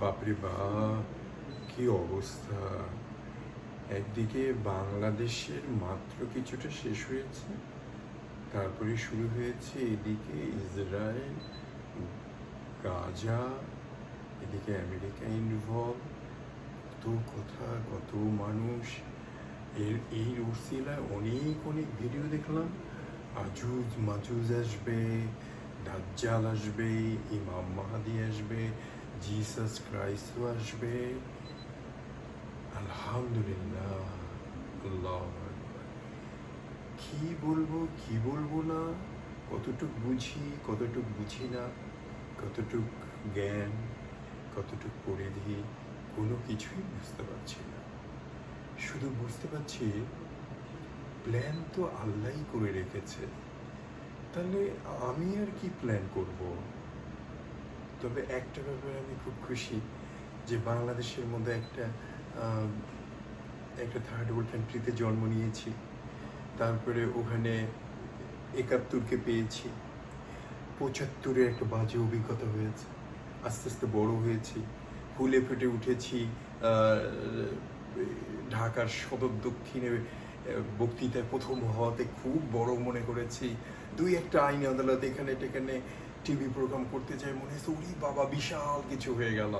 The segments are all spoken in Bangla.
বাপরে বাপ কি অবস্থা? একদিকে বাংলাদেশের মাত্র কিছুটা শেষ হয়েছে, তারপরে শুরু হয়েছে এদিকে ইসরায়েল, গাজা, এদিকে আমেরিকা ইনভলভ কত কথা, কত মানুষ। এর, এই উর্সিলায় অনেক অনেক ভিডিও দেখলাম। আজুজ মাজুজ আসবে, দাজ্জাল আসবে, ইমাম মাহাদি আসবে জিসাস ক্রাইস্টও আসবে আলহামদুলিল্লাহ আল্লাহ কি বলব কি বলব না? কতটুক বুঝি কতটুক বুঝি না? কতটুক জ্ঞান, কতটুক পরিধি কোনো কিছুই বুঝতে পারছি না। শুধু বুঝতে পারছি প্ল্যান তো আল্লাহই করে রেখেছে। তাহলে আমি আর কি প্ল্যান করব? তবে একটা ব্যাপারে আমি খুব খুশি যে বাংলাদেশের মধ্যে একটা একটা থার্ড ওয়ার্ল্ড কান্ট্রিতে জন্ম নিয়েছি। তারপরে ওখানে একাত্তরকে পেয়েছি। পঁচাত্তরের একটা বাজে অভিজ্ঞতা হয়েছে। আস্তে আস্তে বড় হয়েছি। ফুলে ফেটে উঠেছি ঢাকার সদর দক্ষিণে বক্তৃতায় প্রথম হওয়াতে খুব বড় মনে করেছি। দুই একটা আইনি আদালত এখানে টেখানে টিভি প্রোগ্রাম করতে যাই মনে হয়েছে উরি বাবা, বিশাল কিছু হয়ে গেল।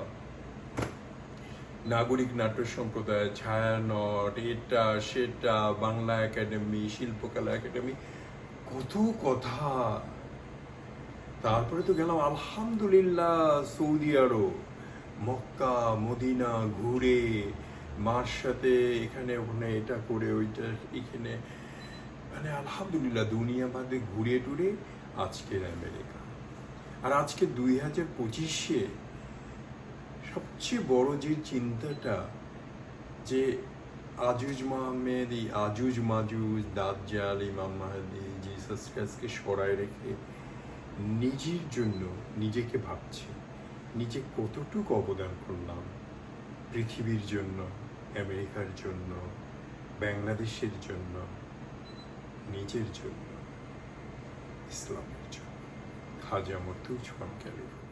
নাগরিক নাট্য সম্প্রদায়, ছায়ানট, এটা, সেটা, বাংলা একাডেমি, শিল্পকলা একাডেমি, কত কথা। তারপরে তো গেলাম, আলহামদুলিল্লাহ, সৌদি আরব, মক্কা, মদিনা, ঘুরে মার সাথে এখানে ওখানে এটা করে ওইটা এখানে। মানে আলহামদুলিল্লাহ দুনিয়া বাদে ঘুরে টুরে আজকের আমেরিকা। আর আজকে দুই হাজার পঁচিশে সবচেয়ে বড় যে চিন্তাটা যে আজুজ মাহমেদ, এই আজুজ মাজুজ, দাজ্জাল, ইমাম মাহাদি, জিসাস ক্রাইস্টকে সরায় রেখে নিজের জন্য নিজেকে ভাবছি, নিজে কতটুকু অবদান করলাম পৃথিবীর জন্য। আমেরিকার জন্য বাংলাদেশের জন্য নিজের জন্য ইসলামের জন্য। খাজা মতো খান ক্যালিফোর্নিয়া।